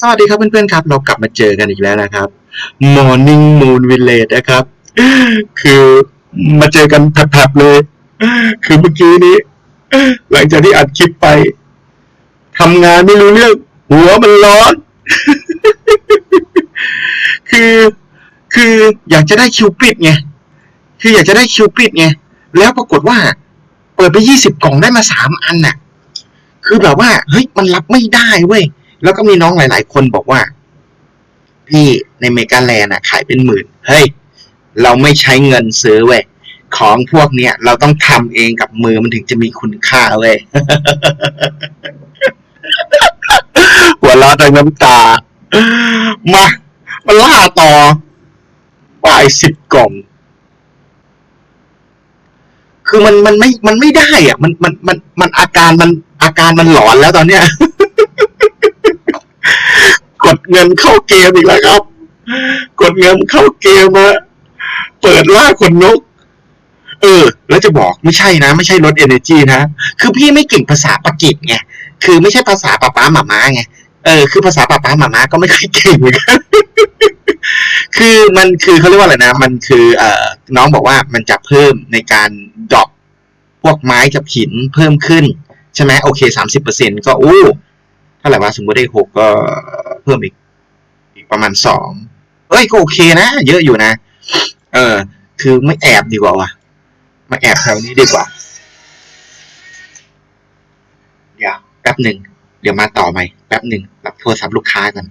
สวัสดีครับเพื่อนๆครับ เรากลับมาเจอกันอีกแล้วนะครับ Morning Moon Village นะครับ คือมาเจอกันแผลบๆเลย คือเมื่อกี้นี้ หลังจากที่อัดคลิปไปทำงานไม่รู้เรื่อง หัวมันร้อน คือคืออยากจะได้คิวปิดไงคืออยากจะได้คิวปิดไงแล้วปรากฏว่า เปิดไปยี่สิบกล่องได้มาสามอันน่ะ คือแบบว่าเฮ้ยมันรับไม่ได้เว้ย แล้วก็มีน้องหลาย ๆ คนบอกว่า พี่ในเมกาแลนด์อะขายเป็นหมื่น เฮ้ย เราไม่ใช้เงินซื้อเว้ยของพวกเนี้ยเราต้องทำเองกับมือมันถึงจะมีคุณค่าเว้ยหัวเราะตั้งน้ำตา มามาล่าต่อป่ายสิบกล่อง คือมันมันไม่มันไม่ได้อะ มันมันมันมันอาการมันอาการมันหลอนแล้วตอนเนี้ย กดเงินเข้าเกมอีกแล้วครับ กดเงินเข้าเกมมาเปิดล่าขนนก เออ แล้วจะบอกไม่ใช่นะ ไม่ใช่ลด energy นะ คือพี่ไม่เก่งภาษาปากีสไงคือไม่ใช่ภาษาป้าป้าหมาม้าไงเออคือภาษาป้าป้าหมาม้าก็ไม่ค่อยเก่งเหมือนกันคือมันคือเขาเรียกว่าอะไรนะ มันคือ เอ่อน้องบอกว่ามันจะเพิ่มในการดรอปพวกไม้กับหินเพิ่มขึ้น ใช่ไหมโอเคสามสิบเปอร์เซ็นก็อู้เท่าไหร่วะสมมติได้หกก็ เพิ่มอีก อีกประมาณสองเอ้ยก็โอเคนะ เยอะอยู่นะ เออ คือไม่แอบดีกว่าวะมาแอบแถวนี้ดีกว่าเดี๋ยวแป๊บหนึ่งเดี๋ยวมาต่อใหม่แป๊บหนึ่งรับโทรศัพท์ลูกค้ากัน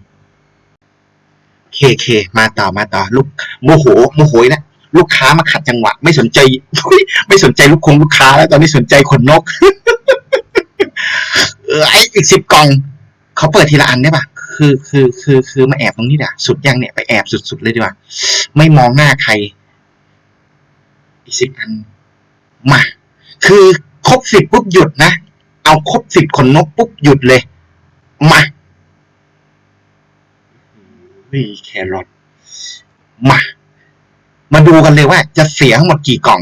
เคเคมาต่อมาต่อลูกโมโหโมโหอีกนะลูกค้ามาขัดจังหวะ ไม่สนใจไม่สนใจลูกคงลูกค้าแล้วตอนนี้สนใจขนนก เออไออีกสิบกล่องเขาเปิดทีละอันได้ปะ คือคือคือคือมาแอบตรงนี้ด่ะสุดยังเนี่ยไปแอบสุดๆเลยดีกว่า ไม่มองหน้าใคร อีกสิบอันมาคือครบสิบปุ๊บหยุดนะ เอาครบสิบขนนกปุ๊บหยุดเลย มานี่แครอทมา มาดูกันเลยว่าจะเสียทั้งหมดกี่กล่อง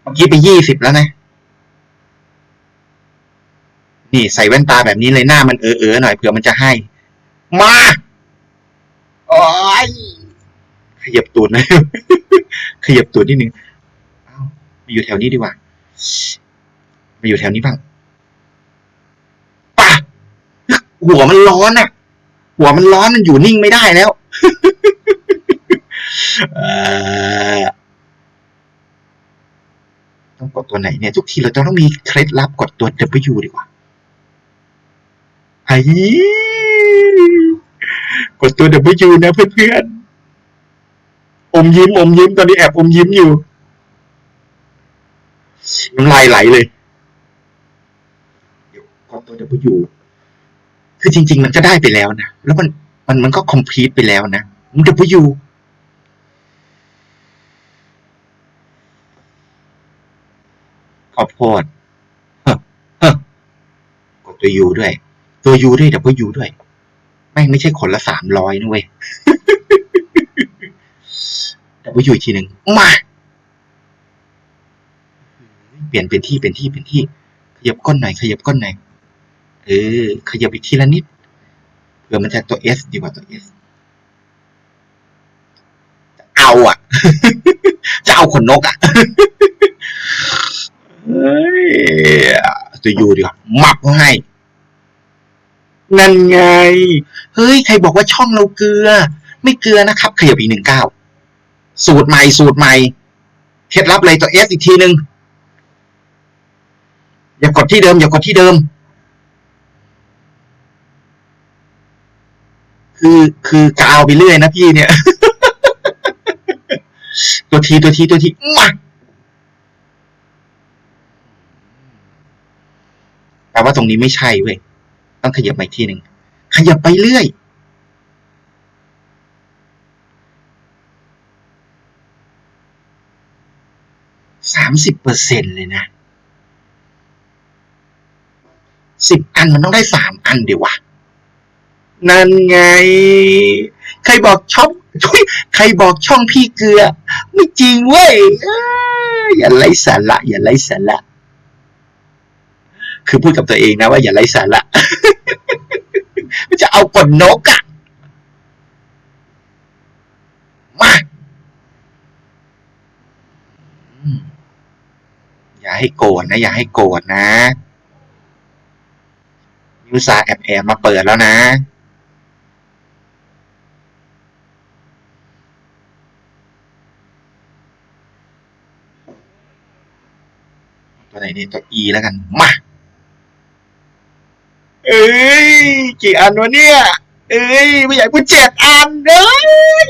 เมื่อกี้ไปยี่สิบแล้วนะ นี่ใส่แว่นตาแบบนี้เลยหน้ามันเออเออหน่อยเผื่อมันจะให้ มาโอ้ยขยับตูดนะขยับตูดนิดนึงมาอยู่แถวนี้ดีกว่ามาอยู่แถวนี้บ้างป่ะหัวมันร้อนอะหัวมันร้อนมันอยู่นิ่งไม่ได้แล้วต้องกดตัวไหนเนี่ย ทุกทีเราต้องมีเคล็ดลับกดตัว W ดีกว่า กดตัว W นะเพื่อนๆ อมยิ้มอมยิ้มตอนนี้แอบอมยิ้มอยู่น้ำลายไหลเลยเดี๋ยวกดตัว W คือจริง ๆ มันก็ได้ไปแล้วนะ แล้วมันมันมันก็คอมพลีทไปแล้วนะ W ข้าวโพดเฮ้อเฮ้อกดตัว U ด้วย ตัว U ด้วย W ด้วย ไม่งไม่ใช่คนละสามร้อยนะเว้ย W อีกทีหนึ่งมา เปลี่ยนเป็นที่เป็นที่เป็นที่ ขยับก้นหน่อยขยับก้นหน่อยเออ ขยับอีกทีละนิดเผื่อมันจะตัว S ดีกว่าตัว S จะเอาอะ จะเอาขนนกอะเฮ้ยตัวยูดีกว่ามับให้ นั่นไง เฮ้ย ใครบอกว่าช่องเราเกลือ ไม่เกลือนะครับ ขยับอีกหนึ่งเก้า สูตรใหม่ สูตรใหม่ เคล็ดลับเลยตัวเอสอีกทีหนึ่งอย่ากดที่เดิม อย่ากดที่เดิม คือคือกาวไปเรื่อยนะพี่เนี่ย ตัวทีตัวทีตัวทีมาแปลว่าตรงนี้ไม่ใช่เว้ย ต้องขยับมาอีกทีหนึ่งขยับไปเรื่อย สามสิบเปอร์เซ็นเลยนะสิบอันมันต้องได้สามอันเดี๋ยววะ นั่นไง ใครบอกช่องใครบอกช่องพี่เกลือ ไม่จริงเว้ยเอ้ยอย่าไร้สาระ อย่าไร้สาระ คือพูดกับตัวเองนะว่าอย่าไร้สาระจะเอากดนกอะมาอย่าให้โกรธนะ อย่าให้โกรธนะยูซาแอบแอบมาเปิดแล้วนะตัวไหนนี่ตัว E แล้วกัน มา เอ้ยกี่อันวะเนี่ย เอ้ยไม่อยากกูเจ็ดอันเอ้ย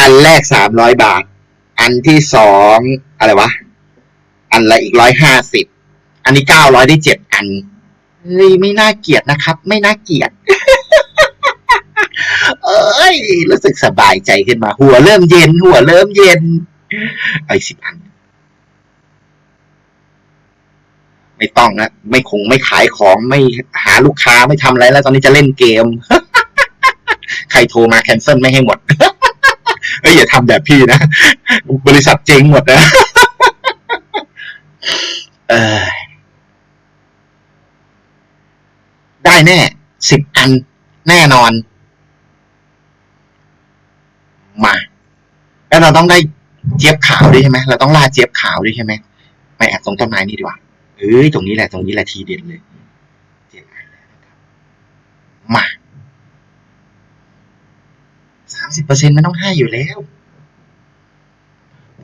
อันแรกสามร้อยบาท อันที่สองอะไรวะ อันละอีกร้อยห้าสิบอันนี้เก้าร้อยได้เจ็ดอันเฮ้ยไม่น่าเกลียดนะครับ ไม่น่าเกลียดเอ้ยรู้สึกสบายใจขึ้นมา หัวเริ่มเย็น หัวเริ่มเย็นไอ้สิบอัน ไม่ต้องนะไม่คงไม่ขายของไม่หาลูกค้าไม่ทำอะไรแล้ว ตอนนี้จะเล่นเกม ใครโทรมาแคนเซิลไม่ให้หมด เอ้ยอย่าทำแบบพี่นะ บริษัทเจ๊งหมดนะ เออได้แน่สิบอันแน่นอน มา แล้วเราต้องได้เจี๊ยบขาวด้วยใช่ไหมเราต้องล่าเจี๊ยบขาวด้วยใช่ไหมไม่แอบตรงต้นไม้นี่ดีกว่า เอ้ยตรงนี้แหละตรงนี้แหละทีเด็ดเลยเจ็ดอันแล้วนะครับมาสามสิบเปอร์เซ็นต์มันต้องให้อยู่แล้ว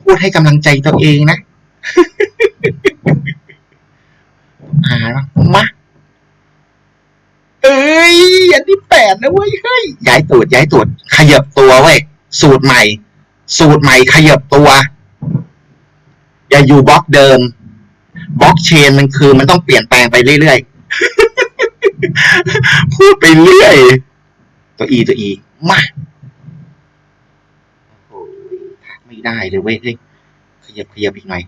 พูดให้กำลังใจตัวเองนะอ่ามาเอ้ยอันที่แปดนะเว้ยเฮ้ยย้ายตูดย้ายตูดขยับตัวเว้ยสูตรใหม่ สูตรใหม่ขยับตัว อย่าอยู่บล็อกเดิม บล็อกเชนมันคือมันต้องเปลี่ยนแปลงไปเรื่อยๆ พูดไปเรื่อย ตัวอีตัวอี มาโอ้ยไม่ได้เลยเว้ยเฮ้ยขยับขยับอีกหน่อย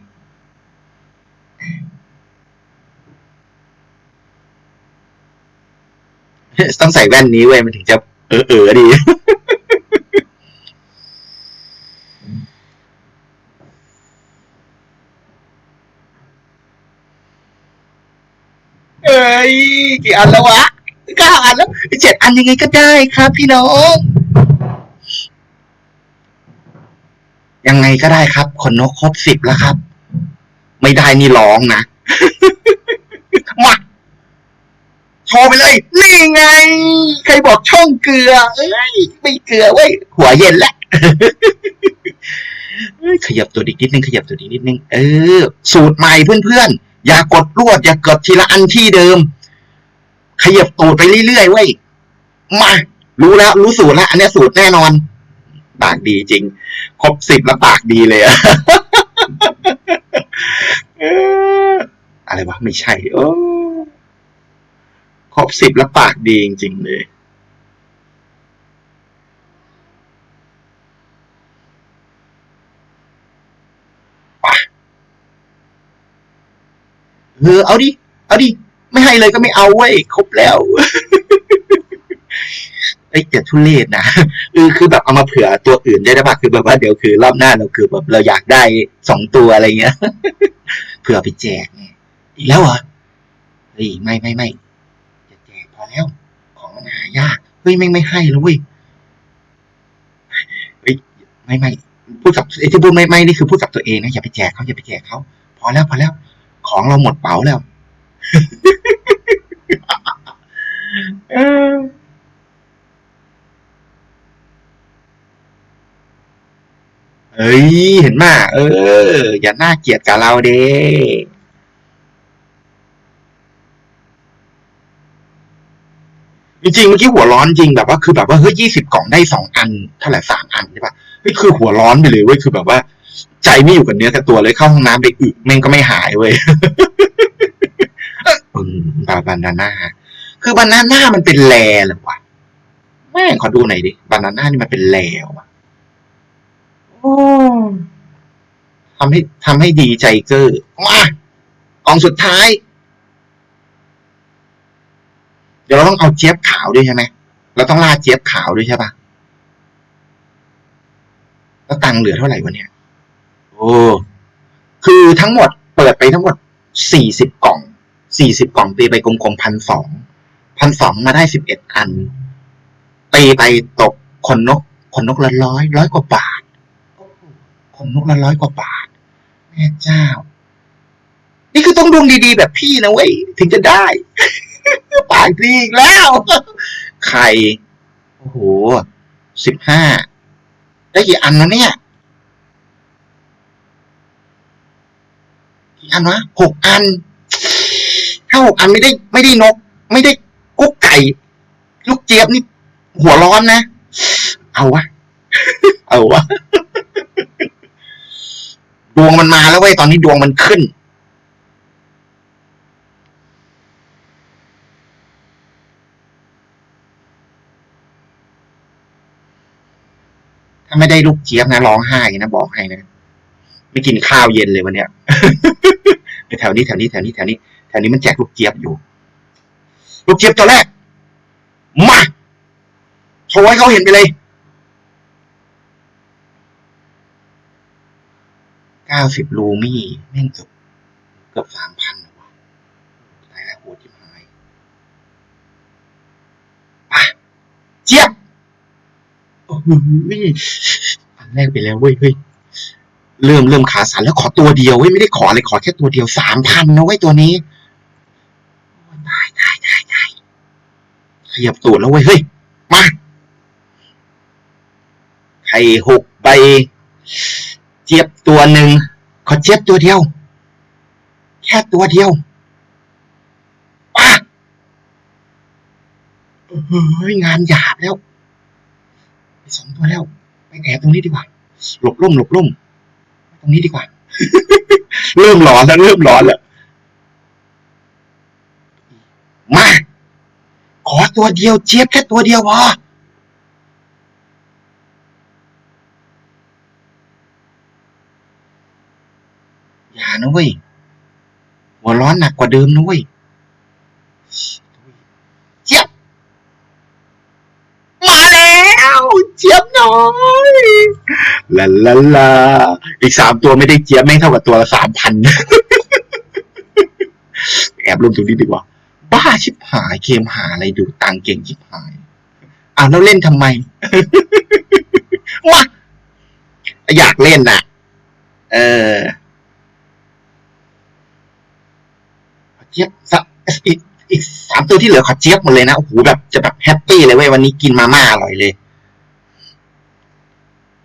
ต้องใส่แว่นนี้เว้ยมันถึงจะเออเออดี เอ้ย กี่อันแล้ววะเก้าอันแล้วเจ็ดอันยังไงก็ได้ครับ พี่น้อง ยังไงก็ได้ครับขนนกครบสิบแล้วครับ ไม่ได้นี่ร้องนะมาโทรไปเลย นี่ไง ใครบอกช่องเกลือ เอ้ยไม่เกลือเว้ยหัวเย็นแล้วขยับตัวอีกนิดนึงขยับตัวอีกนิดนึงเออ สูตรใหม่เพื่อนๆอย่ากดรวด อย่ากดทีละอันที่เดิม ขยับตูดไปเรื่อยๆเว้ยมารู้แล้ว รู้สูตรแล้ว อันนี้สูตรแน่นอน ปากดีจริง ครบสิบแล้วปากดีเลยอะอะไรวะไม่ใช่ โอ้ครบสิบแล้วปากดีจริงๆเลยเออเอาดิ เอาดิ ไม่ให้เลยก็ไม่เอาเว้ยครบแล้วเอ้ยอย่ทุเรศนะเออคือแบบเอามาเผื่อตัวอื่นได้ปะคือแบบว่าเดี๋ยวคือรอบหน้าเราคือแบบเราอยากได้สองตัวอะไรเงี้ย เผื่อไปแจกไงอีกแล้วเหรอเฮ้ยไม่ไม่ไม่จะแจกพอแล้ว ของมันหายากเฮ้ยไม่ไม่ให้แล้วเว้ยเฮ้ยไม่ไม่พูดกับไอ้ที่พูดไม่ไม่นี่คือพูดกับตัวเองนะอย่าไปแจกเขาอย่าไปแจกเขาพอแล้วพอแล้ว ของเราหมดเป๋าแล้ว เฮ้ย เห็นมาเออ อย่าน่าเกลียดกับเราเด้จริงๆเมื่อกี้หัวร้อนจริงแบบว่าคือแบบว่าเฮ้ยยี่สิบกล่องได้สองอันเท่าไหร่สามอันใช่ปะเฮ้ยคือหัวร้อนไปเลยเว้ยคือแบบว่า ใจไม่อยู่กับเนื้อกับตัวเลยเข้าห้องน้ำไปอึแม่งก็ไม่หายเว้ย บาบานาน่าคือบานาน่ามันเป็นแลเหรอวะแม่งขอดูหน่อยดิบานาน่านี่มันเป็นแลวะโอ้ทำให้ทำให้ดีใจเกอร์มากล่องสุดท้าย เดี๋ยวเราต้องเอาเจี๊ยบขาวด้วยใช่ไหมเราต้องราดเจี๊ยบขาวด้วยใช่ปะแล้วตังค์เหลือเท่าไหร่วะเนี่ย โอ้ คือทั้งหมดเปิดไปทั้งหมดสี่สิบกล่อง สี่สิบกล่องตีไปกลมๆพันสองพันสองมาได้สิบเอ็ดอันตีไปตกขนนกขนนกละร้อยร้อยกว่าบาทขนนกละร้อยกว่าบาทแม่เจ้า นี่คือต้องดวงดีๆ แบบพี่นะเว้ยถึงจะได้ ปากดีอีกแล้วไข่โอ้โหสิบห้าได้กี่อันนะเนี่ยกี่อันวะหกอันาหกอันไม่ได้ไม่ได้นก ไม่ได้กุ๊กไก่ ลูกเจี๊ยบนี่ หัวร้อนนะ เอาวะ เอาวะ ดวงมันมาแล้วเว้ยตอนนี้ดวงมันขึ้น ถ้าไม่ได้ลูกเจี๊ยบนะร้องไห้นะบอกให้นะ ไม่กินข้าวเย็นเลยวันเนี้ยไปแถวนี้แถวนี้แถวนี้แถวนี้ แถวนี้มันแจกลูกเจี๊ยบอยู่ ลูกเจี๊ยบตัวแรก มาโชว์ให้เขาเห็นไปเลยเก้าสิบลูมี่แม่งเกือบเกือบสามพันวะตายแล้วโหดจิบหายอะเจี๊ยบโอ้โหอันแรกไปแล้วเว้ยเฮ้ยเริ่มเริ่มขาสั่นแล้วขอตัวเดียวเว้ยไม่ได้ขอเลยขอแค่ตัวเดียวสามพันนะเว้ยตัวนี้โอ้ยตายตายตายตาย ขยับตูดแล้วเว้ย เฮ้ย มา ไข่หกใบ เจี๊ยบตัวหนึ่ง ขอเจี๊ยบตัวเดียว แค่ตัวเดียวป้าเฮ้ยงานหยาบแล้วไปสองตัวแล้ว ไปแอบตรงนี้ดีกว่า หลบร่มหลบร่ม ตรงนี้ดีกว่า เริ่มร้อนแล้วเริ่มร้อนแล้ว มา ขอตัวเดียวเจี๊ยบแค่ตัวเดียวพออย่านะเว้ยหัวร้อนหนักกว่าเดิมนะเว้ยเจี๊ยบมาแล้วเจี๊ยบน้อยลาลาลาอีกสามตัวไม่ได้เจี๊ยบแม่งเท่ากับตัวละสามพันแอบลงตรงนี้ดีกว่า บ้าชิบหายเกมหาอะไรดูตังเก่งชิบหายอ้าวแล้วเล่นทำไมวะอยากเล่นน่ะ เออเจี๊ยบสักอีกอีกสามตัวที่เหลือขอเจี๊ยบหมดเลยนะโอ้โหแบบจะแบบแฮปปี้เลยเว้ยวันนี้กินมาม่าอร่อยเลย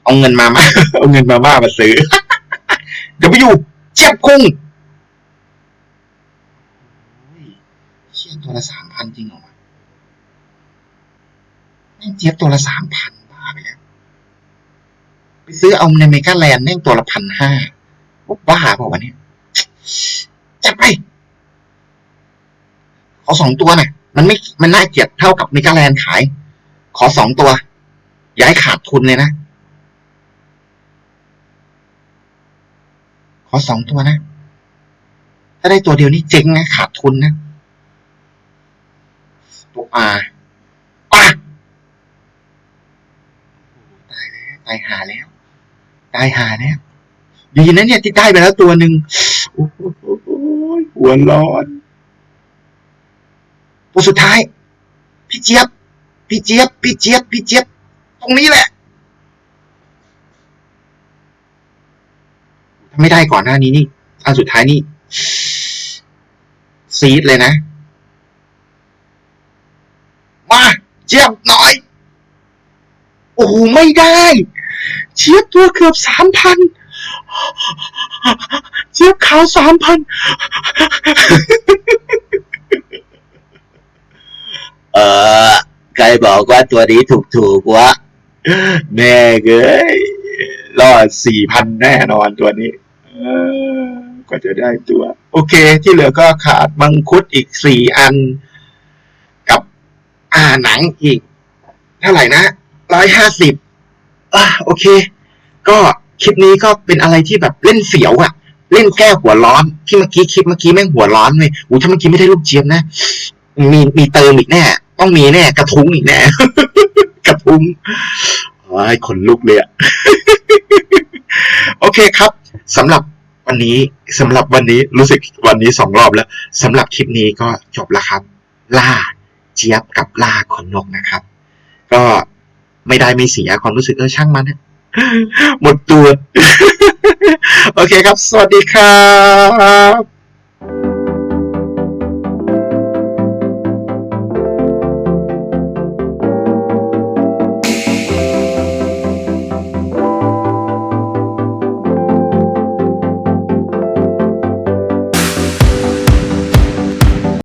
เอาเงินมาม่าเอาเงินมาม่ามาซื้อเดี๋ยวไปอยู่เจี๊ยบกุ้งโอ้ยเชี่ย ตัวละสามพันจริงเหรอวะแม่งเจี๊ยบตัวละสามพันบ้าไปแล้วไปซื้อเอาในเมกาแลนด์แม่งตัวละพันห้าบ้าเปล่าวะเนี่ยจัดไปขอสองตัวน่ะ มันไม่มันน่าเกลียดเท่ากับเมกาแลนด์ขาย ขอสองตัว อย่าให้ขาดทุนเลยนะ ขอสองตัวนะ ถ้าได้ตัวเดียวนี่เจ๊งนะ ขาดทุนนะ ตัวอาป้าตายแล้วตายหาแล้ว ตายหาแล้ว ดีนะเนี่ยที่ได้ไปแล้วตัวหนึ่งโอ้โหหัวร้อนตัวสุดท้าย พี่เจี๊ยบ พี่เจี๊ยบ พี่เจี๊ยบ พี่เจี๊ยบ ตรงนี้แหละถ้าไม่ได้ก่อนหน้านี้นี่อันสุดท้ายนี่ซีดเลยนะ มาเจี๊ยบหน่อย โอ้โหไม่ได้ เจี๊ยบตัวเกือบสามพันเจี๊ยบขาวสามพันเออใครบอกว่าตัวนี้ถูกถูกวะแม่เกยรอดสี่พันแน่นอนตัวนี้กว่าจะได้ตัว โอเค ที่เหลือก็ขาดมังคุดอีกสี่อัน อ่าหนังอีก เท่าไหร่นะร้อยห้าสิบอะโอเค ก็คลิปนี้ก็เป็นอะไรที่แบบเล่นเสียวอะเล่นแก้หัวร้อน ที่เมื่อกี้คลิปเมื่อกี้แม่งหัวร้อนเลยอู้ถ้าเมื่อกี้ไม่ได้ลูกเจี๊ยบนะ มีมีเติมอีกแน่ ต้องมีแน่กระทุ้งอีกแน่ กระทุ้งโอ้ยขนลุกเลยอะโอเคครับสำหรับวันนี้สำหรับวันนี้รู้สึกวันนี้สองรอบแล้วสำหรับคลิปนี้ก็จบแล้วครับล่า เจี๊ยบกับล่าขนนกนะครับ ก็ไม่ได้ไม่เสียความรู้สึกเออช่างมันหมดตัว โอเคครับ สวัสดีครับ